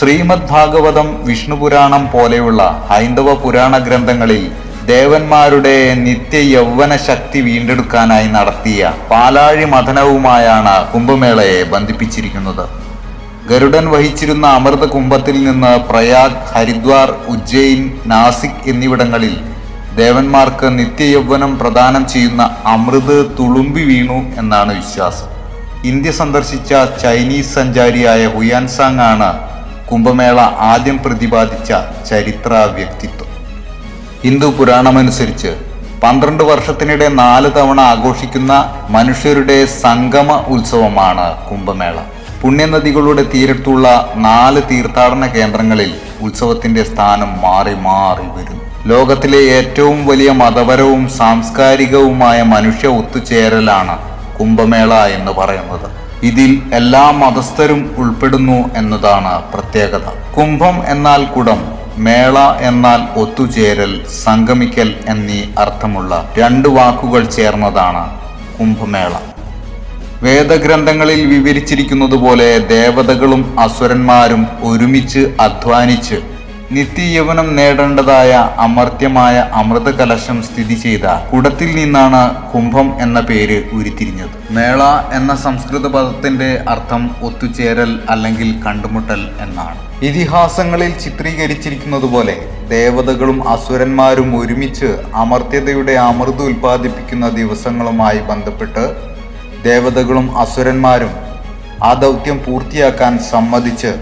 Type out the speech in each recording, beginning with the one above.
ശ്രീമദ് ഭാഗവതം വിഷ്ണുപുരാണം പോലെയുള്ള ഹൈന്ദവ പുരാണ ഗ്രന്ഥങ്ങളിൽ ദേവന്മാരുടെ നിത്യ യൗവന ശക്തി വീണ്ടെടുക്കാനായി നടത്തിയ പാലാഴി മഥനവുമായാണ് കുംഭമേളയെ ബന്ധിപ്പിച്ചിരിക്കുന്നത്. ഗരുഡൻ വഹിച്ചിരുന്ന അമൃത കുംഭത്തിൽ നിന്ന് പ്രയാഗ് ഹരിദ്വാർ ഉജ്ജയിൻ നാസിക് എന്നിവിടങ്ങളിൽ ദേവന്മാർക്ക് നിത്യയൗവനം പ്രദാനം ചെയ്യുന്ന അമൃത് തുളുമ്പി വീണു എന്നാണ് വിശ്വാസം. ഇന്ത്യ സന്ദർശിച്ച ചൈനീസ് സഞ്ചാരിയായ ഹുയാൻസാങ് ആണ് കുംഭമേള ആദ്യം പ്രതിപാദിച്ച ചരിത്ര വ്യക്തിത്വം ഹിന്ദു പുരാണമനുസരിച്ച് പന്ത്രണ്ട് വർഷത്തിനിടെ നാല് തവണ ആഘോഷിക്കുന്ന മനുഷ്യരുടെ സംഗമ ഉത്സവമാണ് കുംഭമേള. പുണ്യനദികളുടെ തീരത്തുള്ള നാല് തീർത്ഥാടന കേന്ദ്രങ്ങളിൽ ഉത്സവത്തിന്റെ സ്ഥാനം മാറി മാറി വരുന്നു. ലോകത്തിലെ ഏറ്റവും വലിയ മതപരവും സാംസ്കാരികവുമായ മനുഷ്യ ഒത്തുചേരലാണ് കുംഭമേള എന്ന് പറയുന്നത്. ഇതിൽ എല്ലാ മതസ്ഥരും ഉൾപ്പെടുന്നു എന്നതാണ് പ്രത്യേകത. കുംഭം എന്നാൽ കുടം മേള എന്നാൽ ഒത്തുചേരൽ സംഗമിക്കൽ എന്നീ അർത്ഥമുള്ള രണ്ട് വാക്കുകൾ ചേർന്നതാണ് കുംഭമേള. വേദഗ്രന്ഥങ്ങളിൽ വിവരിച്ചിരിക്കുന്നത് പോലെ ദേവതകളും അസുരന്മാരും ഒരുമിച്ച് അധ്വാനിച്ച് നിത്യയൗവനം നേടേണ്ടതായ അമർത്യമായ അമൃത കലശം സ്ഥിതി ചെയ്ത കുടത്തിൽ നിന്നാണ് കുംഭം എന്ന പേര് ഉരുത്തിരിഞ്ഞത്. മേള എന്ന സംസ്കൃത പദത്തിന്റെ അർത്ഥം ഒത്തുചേരൽ അല്ലെങ്കിൽ കണ്ടുമുട്ടൽ എന്നാണ്. ഇതിഹാസങ്ങളിൽ ചിത്രീകരിച്ചിരിക്കുന്നത് പോലെ ദേവതകളും അസുരന്മാരും ഒരുമിച്ച് അമർത്യതയുടെ അമൃത് ഉൽപ്പാദിപ്പിക്കുന്ന ദിവസങ്ങളുമായി ബന്ധപ്പെട്ട് ദേവതകളും അസുരന്മാരും ആ ദൗത്യം പൂർത്തിയാക്കാൻ സമ്മതിച്ച്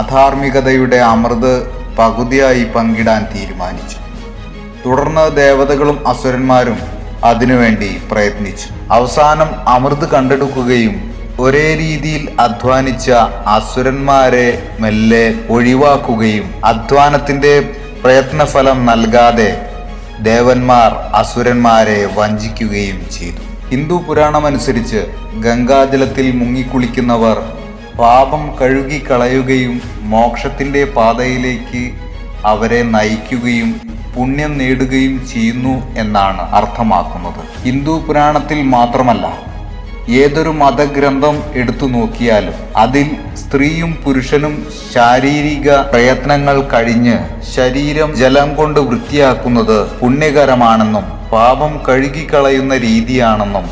അധാർമികതയുടെ അമൃത് പകുതിയായി പങ്കിടാൻ തീരുമാനിച്ചു. തുടർന്ന് ദേവതകളും അസുരന്മാരും അതിനുവേണ്ടി പ്രയത്നിച്ചു. അവസാനം അമൃത് കണ്ടെടുക്കുകയും ഒരേ രീതിയിൽ അധ്വാനിച്ച അസുരന്മാരെ മെല്ലെ ഒഴിവാക്കുകയും അധ്വാനത്തിന്റെ പ്രയത്നഫലം നൽകാതെ ദേവന്മാർ അസുരന്മാരെ വഞ്ചിക്കുകയും ചെയ്തു. ഹിന്ദു പുരാണമനുസരിച്ച് ഗംഗാജലത്തിൽ മുങ്ങിക്കുളിക്കുന്നവർ പാപം കഴുകിക്കളയുകയും മോക്ഷത്തിന്റെ പാതയിലേക്ക് അവരെ നയിക്കുകയും പുണ്യം നേടുകയും ചെയ്യുന്നു എന്നാണ് അർത്ഥമാക്കുന്നത്. ഹിന്ദു പുരാണത്തിൽ മാത്രമല്ല ഏതൊരു മതഗ്രന്ഥം എടുത്തു നോക്കിയാലും അതിൽ സ്ത്രീയും പുരുഷനും ശാരീരിക പ്രയത്നങ്ങൾ കഴിഞ്ഞ് ശരീരം ജലം കൊണ്ട് വൃത്തിയാക്കുന്നത് പുണ്യകരമാണെന്നും പാപം കഴുകിക്കളയുന്ന രീതിയാണെന്നും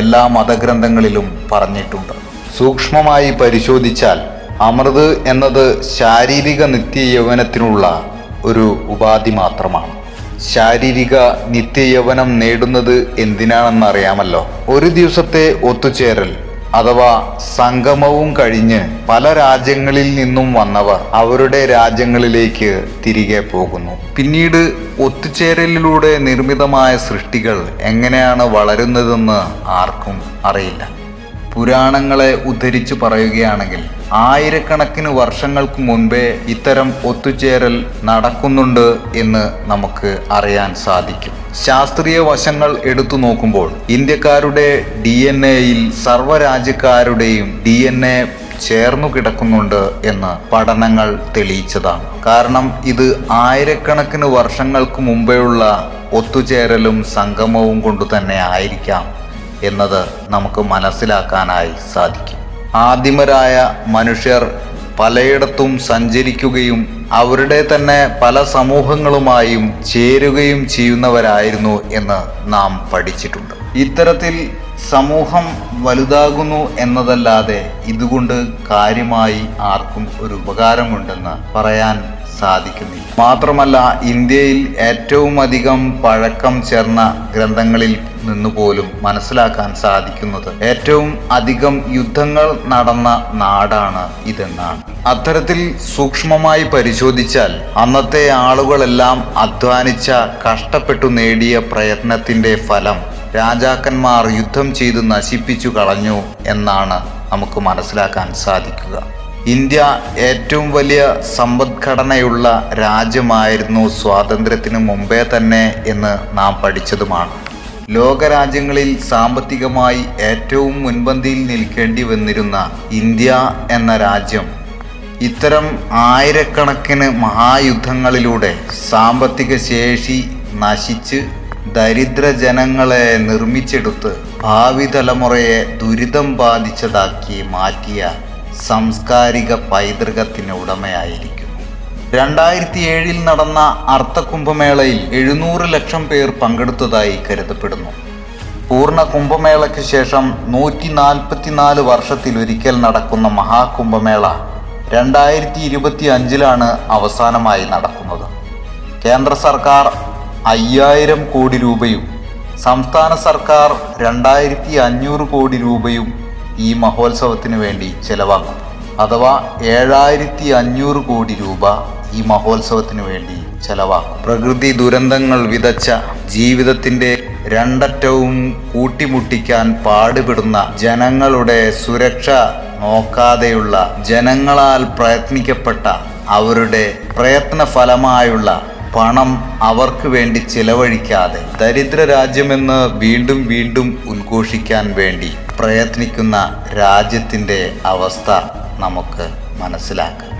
എല്ലാ മതഗ്രന്ഥങ്ങളിലും പറഞ്ഞിട്ടുണ്ട്. സൂക്ഷ്മമായി പരിശോധിച്ചാൽ അമൃത് എന്നത് ശാരീരിക നിത്യയൗവനത്തിനുള്ള ഒരു ഉപാധി മാത്രമാണ്. ശാരീരിക നിത്യയൗവനം നേടുന്നത് എന്തിനാണെന്നറിയാമല്ലോ? ഒരു ദിവസത്തെ ഒത്തുചേരൽ അഥവാ സംഗമവും കഴിഞ്ഞ് പല രാജ്യങ്ങളിൽ നിന്നും വന്നവർ അവരുടെ രാജ്യങ്ങളിലേക്ക് തിരികെ പോകുന്നു. പിന്നീട് ഒത്തുചേരലിലൂടെ നിർമ്മിതമായ സൃഷ്ടികൾ എങ്ങനെയാണ് വളരുന്നതെന്ന് ആർക്കും അറിയില്ല. പുരാണങ്ങളെ ഉദ്ധരിച്ചു പറയുകയാണെങ്കിൽ ആയിരക്കണക്കിന് വർഷങ്ങൾക്ക് മുൻപേ ഇത്തരം ഒത്തുചേരൽ നടക്കുന്നുണ്ട് എന്ന് നമുക്ക് അറിയാൻ സാധിക്കും. ശാസ്ത്രീയ വശങ്ങൾ എടുത്തു നോക്കുമ്പോൾ ഇന്ത്യക്കാരുടെ ഡി എൻ എയിൽ സർവരാജ്യക്കാരുടെയും ഡി എൻ എ ചേർന്നു കിടക്കുന്നുണ്ട് എന്ന് പഠനങ്ങൾ തെളിയിച്ചതാണ്. കാരണം ഇത് ആയിരക്കണക്കിന് വർഷങ്ങൾക്ക് മുമ്പേയുള്ള ഒത്തുചേരലും സംഗമവും കൊണ്ട് തന്നെ ആയിരിക്കാം. എന്നത് നമുക്ക് മനസ്സിലാക്കാനായി സാധിക്കും. ആദിമരായ മനുഷ്യർ പലയിടത്തും സഞ്ചരിക്കുകയും അവരുടെ തന്നെ പല സമൂഹങ്ങളുമായും ചേരുകയും ചെയ്യുന്നവരായിരുന്നു എന്ന് നാം പഠിച്ചിട്ടുണ്ട്. ഇത്തരത്തിൽ സമൂഹം വലുതാകുന്നു എന്നതല്ലാതെ ഇതുകൊണ്ട് കാര്യമായി ആർക്കും ഒരു ഉപകാരമുണ്ടെന്ന് പറയാൻ സാധിക്കുന്നില്ല. മാത്രമല്ല ഇന്ത്യയിൽ ഏറ്റവും അധികം പഴക്കം ചേർന്ന ഗ്രന്ഥങ്ങളിൽ നിന്നുപോലും മനസ്സിലാക്കാൻ സാധിക്കുന്നത് ഏറ്റവും അധികം യുദ്ധങ്ങൾ നടന്ന നാടാണ് ഇതെന്നാണ്. അത്തരത്തിൽ സൂക്ഷ്മമായി പരിശോധിച്ചാൽ അന്നത്തെ ആളുകളെല്ലാം അധ്വാനിച്ച കഷ്ടപ്പെട്ടു നേടിയ പ്രയത്നത്തിന്റെ ഫലം രാജാക്കന്മാർ യുദ്ധം ചെയ്ത് നശിപ്പിച്ചു കളഞ്ഞു എന്നാണ് നമുക്ക് മനസ്സിലാക്കാൻ സാധിക്കുക. ഇന്ത്യ ഏറ്റവും വലിയ സമ്പദ്ഘടനയുള്ള രാജ്യമായിരുന്നു സ്വാതന്ത്ര്യത്തിന് മുമ്പേ തന്നെ എന്ന് നാം പഠിച്ചതുമാണ്. ലോകരാജ്യങ്ങളിൽ സാമ്പത്തികമായി ഏറ്റവും മുൻപന്തിയിൽ നിൽക്കേണ്ടി വന്നിരുന്ന ഇന്ത്യ എന്ന രാജ്യം ഇത്തരം ആയിരക്കണക്കിന് മഹായുദ്ധങ്ങളിലൂടെ സാമ്പത്തിക ശേഷി നശിച്ച് ദരിദ്ര ജനങ്ങളെ നിർമ്മിച്ചെടുത്ത് ഭാവി തലമുറയെ ദുരിതം ബാധിച്ചതാക്കി മാറ്റിയ സാംസ്കാരിക പൈതൃകത്തിന് ഉടമയായിരിക്കുന്നു. രണ്ടായിരത്തി ഏഴിൽ നടന്ന അർത്ഥകുംഭമേളയിൽ എഴുന്നൂറ് ലക്ഷം പേർ പങ്കെടുത്തതായി കരുതപ്പെടുന്നു. പൂർണ കുംഭമേളയ്ക്ക് ശേഷം നൂറ്റി നാൽപ്പത്തിനാല് വർഷത്തിലൊരിക്കൽ നടക്കുന്ന മഹാകുംഭമേള രണ്ടായിരത്തി ഇരുപത്തി അഞ്ചിലാണ് അവസാനമായി നടക്കുന്നത്. കേന്ദ്ര സർക്കാർ അയ്യായിരം കോടി രൂപയും സംസ്ഥാന സർക്കാർ രണ്ടായിരത്തി അഞ്ഞൂറ് കോടി രൂപയും ഈ മഹോത്സവത്തിന് വേണ്ടി ചെലവാക്കും. അഥവാ ഏഴായിരത്തി അഞ്ഞൂറ് കോടി രൂപ ഈ മഹോത്സവത്തിന് വേണ്ടി ചെലവാക്കും. പ്രകൃതി ദുരന്തങ്ങൾ വിതച്ച ജീവിതത്തിന്റെ രണ്ടറ്റവും കൂട്ടിമുട്ടിക്കാൻ പാടുപെടുന്ന ജനങ്ങളുടെ സുരക്ഷ നോക്കാതെയുള്ള ജനങ്ങളാൽ പ്രയത്നിക്കപ്പെട്ട അവരുടെ പ്രയത്ന ഫലമായുള്ള പണം അവർക്ക് വേണ്ടി ചിലവഴിക്കാതെ ദരിദ്ര രാജ്യമെന്ന് വീണ്ടും വീണ്ടും ഉദ്ഘോഷിക്കാൻ വേണ്ടി പ്രയത്നിക്കുന്ന രാജ്യത്തിന്റെ അവസ്ഥ നമുക്ക് മനസ്സിലാക്കാം.